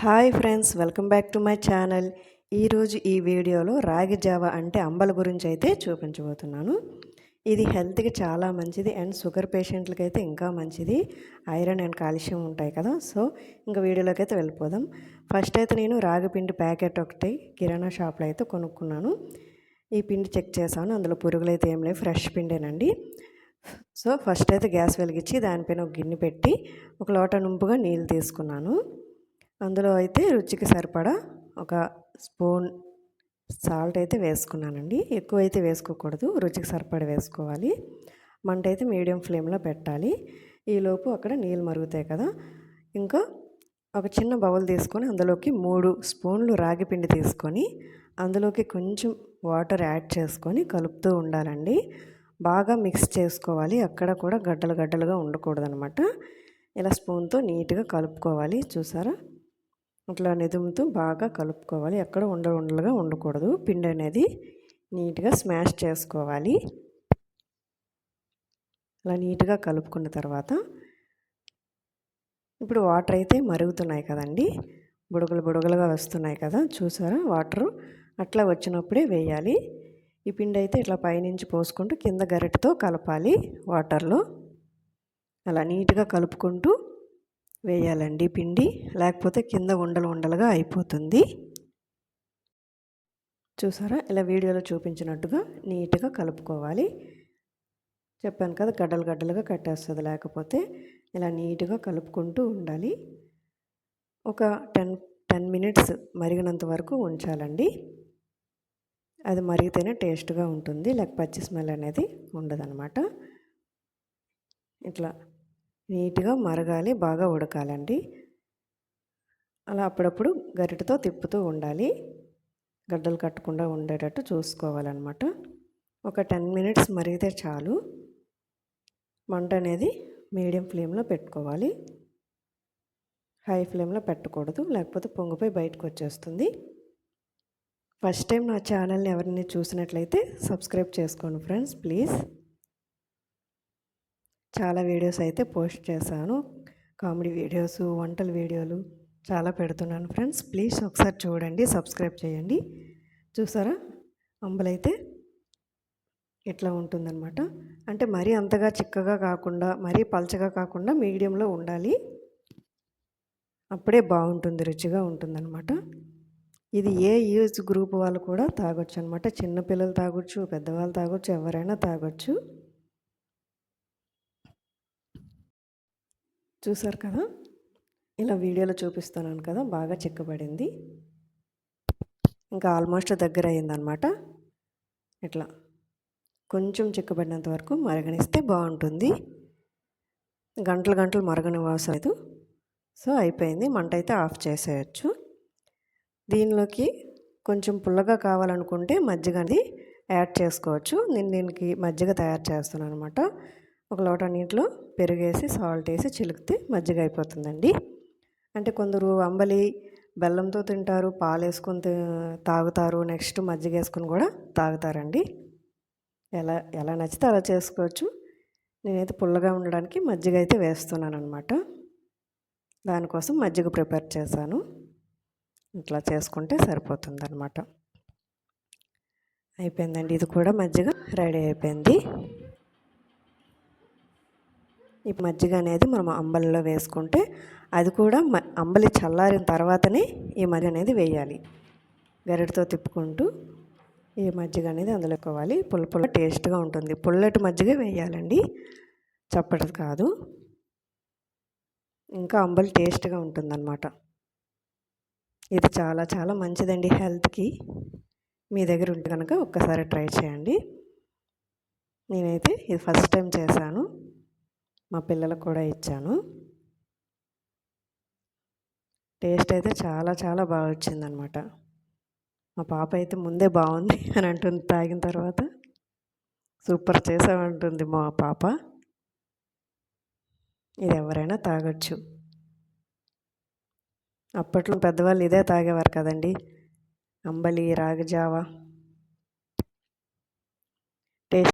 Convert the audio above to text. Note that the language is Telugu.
Hi friends welcome back to my channel. ఈరోజు ఈ వీడియోలో రాగి జావ అంటే అంబల గురించి అయితే చూపించబోతున్నాను. ఇది హెల్త్కి చాలా మంచిది అండ్ షుగర్ పేషెంట్లకి అయితే ఇంకా మంచిది. ఐరన్ అండ్ కాల్షియం ఉంటాయి కదా సో ఇంకా వీడియోలోకి అయితే వెళ్ళిపోదాం. ఫస్ట్ అయితే నేను రాగి పిండి ప్యాకెట్ ఒకటి కిరాణా షాప్లో అయితే కొనుక్కున్నాను. ఈ పిండి చెక్ చేశాను అందులో పురుగులు అయితే ఏం లేవు ఫ్రెష్ పిండేనండి. సో ఫస్ట్ అయితే గ్యాస్ వెలిగించి దానిపైన ఒక గిన్నె పెట్టి ఒక లోట నుంపుగా నీళ్ళు తీసుకున్నాను. అందులో అయితే రుచికి సరిపడా ఒక స్పూన్ సాల్ట్ అయితే వేసుకున్నానండి. ఎక్కువ అయితే వేసుకోకూడదు. రుచికి సరిపడా వేసుకోవాలి. మంట అయితే మీడియం ఫ్లేమ్లో పెట్టాలి. ఈలోపు అక్కడ నీళ్ళు మరుగుతాయి కదా. ఇంకా ఒక చిన్న బౌల్ తీసుకొని అందులోకి మూడు స్పూన్లు రాగి పిండి తీసుకొని అందులోకి కొంచెం వాటర్ యాడ్ చేసుకొని కలుపుతూ ఉండాలండి. బాగా మిక్స్ చేసుకోవాలి. అక్కడ కూడా గడ్డలు గడ్డలుగా ఉండకూడదు అనమాట ఇలా స్పూన్తో నీట్గా కలుపుకోవాలి. చూసారా? ఇట్లా నిదుముతూ బాగా కలుపుకోవాలి. ఎక్కడ ఉండ ఉండలుగా ఉండకూడదు. పిండి అనేది నీట్గా స్మాష్ చేసుకోవాలి. అలా నీట్గా కలుపుకున్న తర్వాత ఇప్పుడు వాటర్ అయితే మరుగుతున్నాయి కదండి. బుడగలు బుడగలుగా వస్తున్నాయి కదా. చూసారా? వాటరు అట్లా వచ్చినప్పుడే వేయాలి. ఈ పిండి అయితే ఇట్లా పైనుంచి పోసుకుంటూ కింద గరిటతో కలపాలి వాటర్లో. అలా నీట్గా కలుపుకుంటూ వేయాలండి పిండి. లేకపోతే కింద ఉండలు ఉండలుగా అయిపోతుంది. చూసారా? ఇలా వీడియోలో చూపించినట్టుగా నీట్గా కలుపుకోవాలి. చెప్పాను కదా గడ్డలు గడ్డలుగా కట్టేస్తుంది. లేకపోతే ఇలా నీట్గా కలుపుకుంటూ ఉండాలి. ఒక టెన్ టెన్ మినిట్స్ మరిగినంత వరకు ఉంచాలండి. అది మరిగితేనే టేస్ట్గా ఉంటుంది. లేక పచ్చి స్మెల్ అనేది ఉండదన్నమాట. ఇట్లా నీట్గా మరగాలి బాగా ఉడకాలండి. అలా అప్పుడప్పుడు గరిటతో తిప్పుతూ ఉండాలి. గడ్డలు కట్టకుండా ఉండేటట్టు చూసుకోవాలన్నమాట. ఒక టెన్ మినిట్స్ మరిగితే చాలు. మంట అనేది మీడియం ఫ్లేమ్లో పెట్టుకోవాలి. హై ఫ్లేమ్లో పెట్టకూడదు. లేకపోతే పొంగిపోయి బయటకు వచ్చేస్తుంది. ఫస్ట్ టైం నా ఛానల్ని ఎవరిని చూసినట్లయితే సబ్స్క్రైబ్ చేసుకోండి ఫ్రెండ్స్. ప్లీజ్. చాలా వీడియోస్ అయితే పోస్ట్ చేశాను. కామెడీ వీడియోస్ వంటల వీడియోలు చాలా పెడుతున్నాను ఫ్రెండ్స్. ప్లీజ్ ఒకసారి చూడండి సబ్స్క్రైబ్ చేయండి. చూసారా? అంబలైతే ఇట్లా ఉంటుందన్నమాట. అంటే మరీ అంతగా చిక్కగా కాకుండా మరీ పలచగా కాకుండా మీడియంలో ఉండాలి. అప్పుడే బాగుంటుంది రుచిగా ఉంటుందన్నమాట. ఇది ఏ యూజ్ గ్రూప్ వాళ్ళు కూడా తాగొచ్చు అనమాట చిన్నపిల్లలు తాగొచ్చు పెద్దవాళ్ళు తాగొచ్చు ఎవరైనా తాగొచ్చు. చూసారు కదా? ఇలా వీడియోలో చూపిస్తున్నాను కదా బాగా చిక్కబడింది. ఇంకా ఆల్మోస్ట్ దగ్గర అయిందనమాట ఇట్లా. కొంచెం చిక్కబడినంత వరకు మరగనిస్తే బాగుంటుంది. గంటలు గంటలు మరగని లేదు. సో అయిపోయింది. మంట అయితే ఆఫ్ చేసేయచ్చు. దీనిలోకి కొంచెం పుల్లగా కావాలనుకుంటే మజ్జిగ అది యాడ్ చేసుకోవచ్చు. నేను దీనికి మజ్జిగ తయారు చేస్తున్నాను అనమాట ఒక లోట నీటిలో పెరుగేసి సాల్ట్ వేసి చిలికితే మజ్జిగ అయిపోతుందండి. అంటే కొందరు అంబలి బెల్లంతో తింటారు పాలు వేసుకొని తాగుతారు నెక్స్ట్ మజ్జిగ వేసుకొని కూడా తాగుతారండి. ఎలా ఎలా నచ్చితే అలా చేసుకోవచ్చు. నేనైతే పుల్లగా ఉండడానికి మజ్జిగ అయితే వేస్తున్నాను అనమాట దానికోసం మజ్జిగ ప్రిపేర్ చేశాను. ఇట్లా చేసుకుంటే సరిపోతుంది అనమాట అయిపోయిందండి. ఇది కూడా మజ్జిగ రెడీ అయిపోయింది. ఈ మజ్జిగ అనేది మనం అంబలిలో వేసుకుంటే అది కూడా అంబలి చల్లారిన తర్వాతనే ఈ మజ్జిగ అనేది వేయాలి. గరిటతో తిప్పుకుంటూ ఈ మజ్జిగ అనేది అందులో ఎక్కువాలి పుల్ల పుల్ల టేస్ట్గా ఉంటుంది. పుల్లటి మజ్జిగ వేయాలండి. చప్పటిది కాదు. ఇంకా అంబలి టేస్ట్గా ఉంటుందన్నమాట. ఇది చాలా చాలా మంచిదండి హెల్త్కి. మీ దగ్గర ఉంటే కనుక ఒక్కసారి ట్రై చేయండి. నేనైతే ఇది ఫస్ట్ టైం చేశాను. మా పిల్లలకు కూడా ఇచ్చాను. టేస్ట్ అయితే చాలా చాలా బాగా వచ్చిందనమాట మా పాప అయితే ముందే బాగుంది అని అంటుంది తాగిన తర్వాత. సూపర్ చేసామంటుంది మా పాప. ఇది ఎవరైనా తాగొచ్చు. అప్పట్లో పెద్దవాళ్ళు ఇదే తాగేవారు కదండి. అంబలి రాగజావా